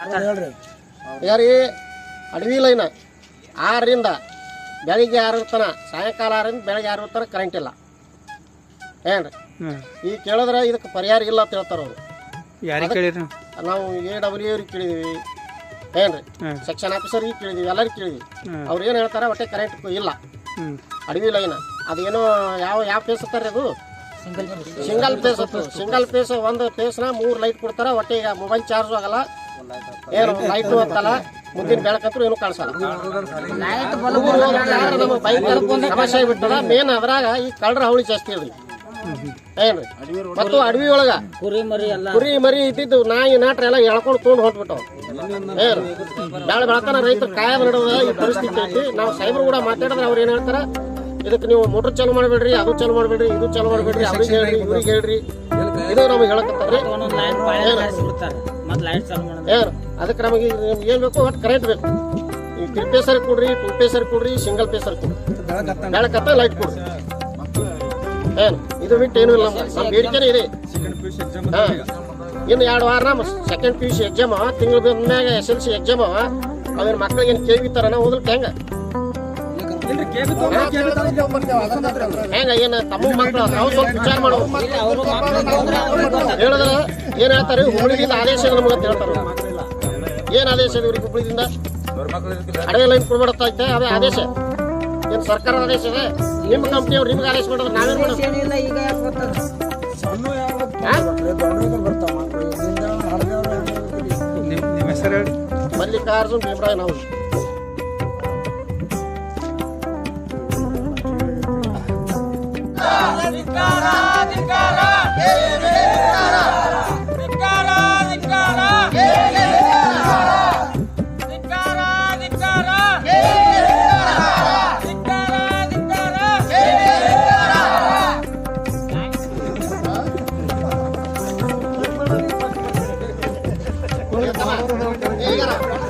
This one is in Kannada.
ಹೇಳ್ರಿ. ಈಗ ರೀ ಅಡವಿ ಲೈನ್. ಆರರಿಂದ ಬೆಳಿಗ್ಗೆ ಆರು ತನ ಸಾಯಂಕಾಲ ಆರರಿಂದ ಬೆಳಗ್ಗೆ ಆರು ತನ ಕರೆಂಟ್ ಇಲ್ಲ. ಏನ್ರಿ? ಈಗ ಕೇಳಿದ್ರೆ ಇದಕ್ಕೆ ಪರಿಹಾರ ಇಲ್ಲ ಅಂತ ಹೇಳ್ತಾರೆ ಅವರು. ಯಾರಿಗೆ ಕೇಳಿರಿ ನಾವು ಎ ಡಬ್ಲ್ಯೂ ಅವ್ರಿಗೆ ಕೇಳಿದೀವಿ. ಏನ್ರಿ. ಸೆಕ್ಷನ್ ಆಫೀಸರ್ಗೆ ಕೇಳಿದೀವಿ ಎಲ್ಲರಿಗೆ ಕೇಳಿದೀವಿ. ಅವ್ರು ಏನು ಹೇಳ್ತಾರೆ ಒಟ್ಟೆ ಕರೆಂಟ್ ಇಲ್ಲ. ಅಡವಿ ಲೈನ್. ಅದೇನೋ ಯಾವ ಯಾವ ಫೇಸ್ ಹತ್ತಾರೆ ಅದು? ಸಿಂಗಲ್ ಫೇಸ್ ಅದು ಸಿಂಗಲ್ ಫೇಸ್ ಒಂದು ಫೇಸ್ನ ಮೂರು ಲೈಟ್ ಕೊಡ್ತಾರೆ ಒಟ್ಟೆ ಈಗ ಮೊಬೈಲ್ ಚಾರ್ಜ್ ಆಗಲ್ಲ. ಏನು ಲೈಟ್ ಅಂತಲ್ಲ ಮುಂದಿನ ಬೆಳಕತ್ರ ಏನು ಕಾಣಿಸಲ್ಲ. ಬಿಟ್ಟದ. ಮೇನ್ ಅದ್ರಾಗ ಈ ಕಳ್ಳರ ಅವಳಿ ಜಾಸ್ತಿ ಅದ್ರಿ ಏನ್ರಿ ಮತ್ತು ಅಡವಿ ಒಳಗ ಕುರಿ ಮರಿ ಎಲ್ಲ ಕುರಿ ಮರಿ ಇದ್ದಿದ್ದು ನಾಯಿ ನಾಟ್ರ ಎಲ್ಲ ಎಳ್ಕೊಂಡು ತೊಗೊಂಡು ಹೊಟ್ಬಿಟ್ಟವ್ ಏನು? ಬೆಳೆ ಬೆಳಕನ ರೈತರು ಕಾಯದ ನಡುವ ಈ ಪರಿಸ್ಥಿತಿ ಐತಿ. ನಾವು ಸೈಬರ್ ಕೂಡ ಮಾತಾಡಿದ್ರೆ ಅವ್ರು ಏನು ಹೇಳ್ತಾರ? ಇದಕ್ಕೆ ನೀವು ಮೋಟರ್ ಚಾಲು ಮಾಡಬೇಡ್ರಿ, ಅದು ಚಾಲು ಮಾಡ್ಬೇಡ್ರಿ, ಇದು ಚಾಲು ಮಾಡ್ಬೇಡ್ರಿ, ಅವ್ರಿಗೆ ಹೇಳ್ರಿ, ಇವ್ರಿಗೆ ಹೇಳ್ರಿ. ಇದು ನಮ್ಗೆ ಹೇಳಕತ್ತಾರ್ರಿ ಏನು ಅದಕ್ಕೆ ನಮಗೆ ನಿಮ್ಗೆ ಏನು ಬೇಕು ಒಟ್ಟು ಕರೆಂಟ್ ಬೇಕು. ಈ ತ್ರೀ ಪೇಸರ್ ಕೊಡ್ರಿ ಟೂ ಪೇಸರ್ ಕೊಡ್ರಿ ಸಿಂಗಲ್ ಪೇಸರ್ ಕೊಡ್ರಿ. ಬೆಳಕತ್ತ ಲೈಟ್ ಕೊಡ್ರಿ. ಏನು ಇದು ಬಿಟ್ಟು ಏನೂ ಇಲ್ಲ. ನಮ್ಮ ಬೇಡಿಕೆನೇ ಇದೆ. ಹಾ. ಇನ್ನು ಎರಡು ವಾರ ನಮ್ಮ second P U C exam ತಿಂಗಳು ಬಂದ್ಮ್ಯಾಗ ಎಸ್ ಎಲ್ ಸಿ ಎಕ್ಸಾಮ್ ಅವೇನು ಮಕ್ಳಿಗೆ ಏನು ಕೇಳ್ತಾರ ಓದಲ್ಕ ಹೆಂಗ? ಹೆಂಗ ಏನು ತಮ್ಮ ಮಕ್ಕಳು ನಾವು ಸ್ವಲ್ಪ ವಿಚಾರ ಮಾಡೋದು ಅವರು. ಹೇಳಿದ್ರೆ ಏನು ಹೇಳ್ತಾರೆ? ಹುಬ್ಳಿಗಿಂದ ಆದೇಶ ನಮಗೆ ಅಂತ ಹೇಳ್ತಾರೆ. ಏನು ಆದೇಶ ಇದೆ ಇವ್ರಿಗೆ ಹುಬ್ಳಿದಿಂದ ಅಡವೆ ಲೈನ್ ಕೊಡ್ಬಿಡುತ್ತಾ ಇದ್ದೆ ಅದೇ ಆದೇಶ. ಏನು ಸರ್ಕಾರದ ಆದೇಶ ಇದೆ? ನಿಮ್ಮ ಕಂಪ್ನಿಯವ್ರು ನಿಮ್ಗೆ ಆದೇಶ ಮಾಡೋದು ನಾವೇನು ಮಾಡೋದು? ಮಲ್ಲಿಕಾರ್ಜುನ್ ಭೀಮರಾಯ ನಾವು America! いいから。